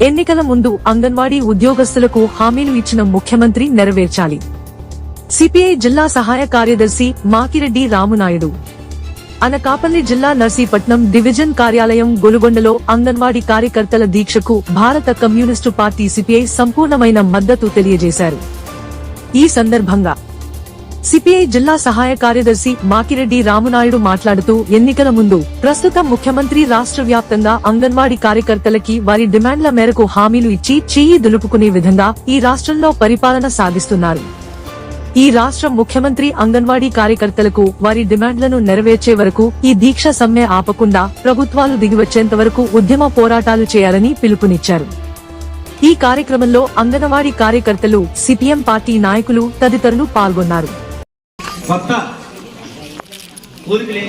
ఎన్నికల ముందు అంగన్వాడీ ఉద్యోగస్తులకు హామీలు ఇచ్చిన ముఖ్యమంత్రి నెరవేర్చాలి. సిపిఐ జిల్లా సహాయ కార్యదర్శి మాకిరెడ్డి రామునాయుడు. అనకాపల్లి జిల్లా నర్సీపట్నం డివిజన్ కార్యాలయం గొలుగొండలో అంగన్వాడీ కార్యకర్తల దీక్షకు భారత కమ్యూనిస్టు పార్టీ సిపిఐ సంపూర్ణమైన మద్దతు తెలియజేశారు. ఈ సందర్భంగా సిపిఐ జిల్లా సహాయ కార్యదర్శి మాకిరెడ్డి రామునాయుడు మాట్లాడుతూ ఎన్నికల ముందు ప్రస్తుత ముఖ్యమంత్రి రాష్ట్ర వ్యాప్తంగా అంగన్వాడీ కార్యకర్తలకి వారి డిమాండ్ల మేరకు హామీలు ఇచ్చి చెయ్యి దులుపుకునే విధంగా ఈ రాష్ట్రంలో పరిపాలన సాగిస్తున్నారు. ఈ రాష్ట్ర ముఖ్యమంత్రి అంగన్వాడీ కార్యకర్తలకు వారి డిమాండ్లను నెరవేర్చే వరకు ఈ దీక్ష సమ్మె ఆపకుండా ప్రభుత్వాలు దిగివచ్చేంత వరకు ఉద్యమ పోరాటాలు చేయాలని పిలుపునిచ్చారు. ఈ కార్యక్రమంలో అంగన్వాడీ కార్యకర్తలు సిపిఎం పార్టీ నాయకులు తదితరులు పాల్గొన్నారు. కొత్త కోరికలే?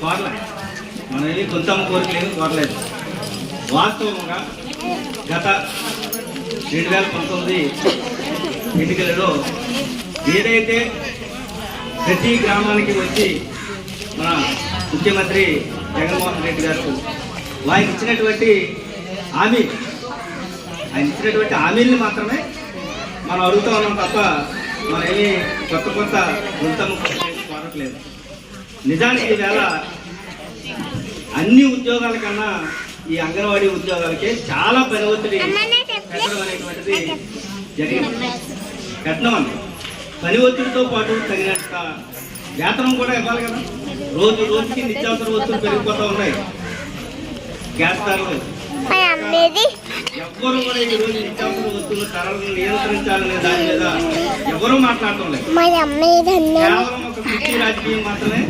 కోరలే. మనం ఏమి కొంత కోరికలేమి కోరలేదు. వాస్తవంగా గత రెండు వేల పంతొమ్మిది ఎన్నికలలో ఏదైతే ప్రతి గ్రామానికి వచ్చి మన ముఖ్యమంత్రి జగన్మోహన్ రెడ్డి గారు వారికి ఇచ్చినటువంటి హామీ ఆయన ఇచ్చినటువంటి హామీల్ని మాత్రమే మనం అడుగుతా ఉన్నాం తప్ప మనం ఏమి కొత్త కొత్త గుంతము కోరట్లేదు. నిజానికి ఈవేళ అన్ని ఉద్యోగాల కన్నా ఈ అంగన్వాడీ ఉద్యోగాలకే చాలా పని ఒత్తిడి పెట్టడం అనేటువంటిది జరిగింది. కట్నం అండి. పని ఒత్తిడితో పాటు తగినంత వేతనం కూడా ఇవ్వాలి కదా. రోజు రోజుకి నిత్యావసర వస్తువులు పెరిగిపోతూ ఉన్నాయి. గ్యాస్ ధరలు ఎవ్వరు కూడా ఈ రోజు నిత్యావసర వస్తువుల ధరలను నియంత్రించాలనే దాని మీద ఎవరూ మాట్లాడటం లేదు. మరి అమ్మాయి అన్న కేవలం ఒక కుర్చీ రాజకీయం మాత్రమే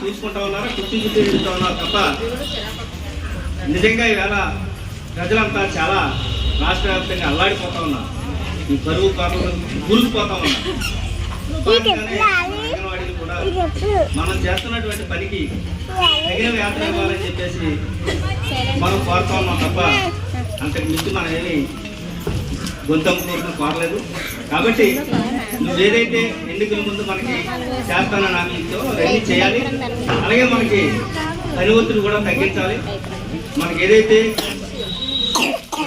చూసుకుంటా ఉన్నారు? కుర్చీ కుర్చీ తిరుగుతూ ఉన్నారు తప్ప? నిజంగా ఈవేళ ప్రజలంతా చాలా రాష్ట్ర వ్యాప్తంగా అల్లాడిపోతా ఉన్నారు. ఈ కరువు కారణం ఉన్నారు. మనం చేస్తున్నటువంటి పనికి తగిన వేతనం ఇవ్వాలని చెప్పేసి మనం కోరుతా ఉన్నాం తప్ప అంతకు మించి మనం ఏమి గొంతం కోరిన కోరలేదు. కాబట్టి నువ్వు ఏదైతే ఎన్నికల ముందు మనకి చేస్తానని హామీ ఇచ్చావో అవన్నీ చేయాలి. అలాగే మనకి పని ఒత్తిడి కూడా తగ్గించాలి. మనకి ఏదైతే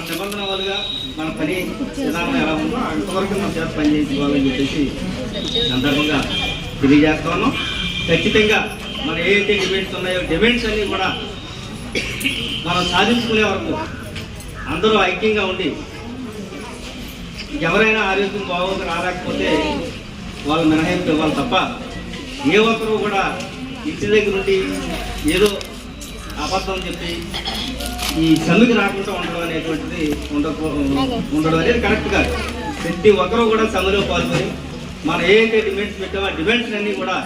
నిబంధన వాళ్ళుగా మన పని విధానం ఎలా ఉందో అంతవరకు మనం చేత పని చేయించుకోవాలని చెప్పేసి సందర్భంగా తెలియజేస్తా ఉన్నాం. ఖచ్చితంగా మన ఏదైతే డిమాండ్స్ ఉన్నాయో డిమాండ్స్ అన్నీ కూడా మనం సాధించుకునే వరకు అందరూ ఐక్యంగా ఉండి ఎవరైనా ఆరోగ్యం బాగోదు రాలేకపోతే వాళ్ళు మినహాయింపు ఇవ్వాలి తప్ప ఏ ఒక్కరూ కూడా ఇంటి దగ్గర ఉండి ఏదో అబద్ధం చెప్పి ఈ సమ్మెకి రాకుండా ఉండడం అనేటువంటిది ఉండక ఉండడం అనేది కరెక్ట్ కాదు. ప్రతి ఒక్కరూ కూడా చందులో పాల్గొని మనం ఏదైతే డిమాండ్స్ పెట్టామో ఆ డిమాండ్స్ అన్నీ కూడా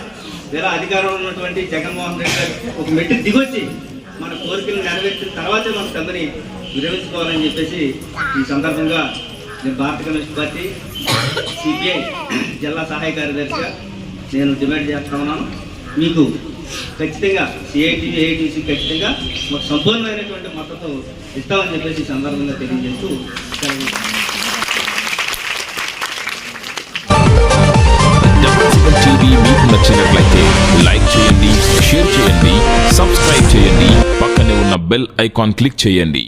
వేరే అధికారంలో ఉన్నటువంటి జగన్మోహన్ రెడ్డి గారు ఒక మెట్టి దిగొచ్చి మన కోరికలు నెరవేర్చిన తర్వాతే మన చందని విరమించుకోవాలని చెప్పేసి ఈ సందర్భంగా నేను భారత కమ్యూనిస్ట్ పార్టీ సిపిఐ జిల్లా సహాయ కార్యదర్శిగా నేను డిమాండ్ చేస్తా ఉన్నాను. మీకు ఖచ్చితంగా సిఐటివి ఏఐటీసీ ఖచ్చితంగా మాకు సంపూర్ణమైనటువంటి మద్దతు ఇస్తామని చెప్పేసి సందర్భంగా తెలియజేస్తూ టీవీ మీకు నచ్చినట్లయితే లైక్ చేయండి షేర్ చేయండి సబ్స్క్రైబ్ చేయండి పక్కనే ఉన్న బెల్ ఐకాన్ క్లిక్ చేయండి.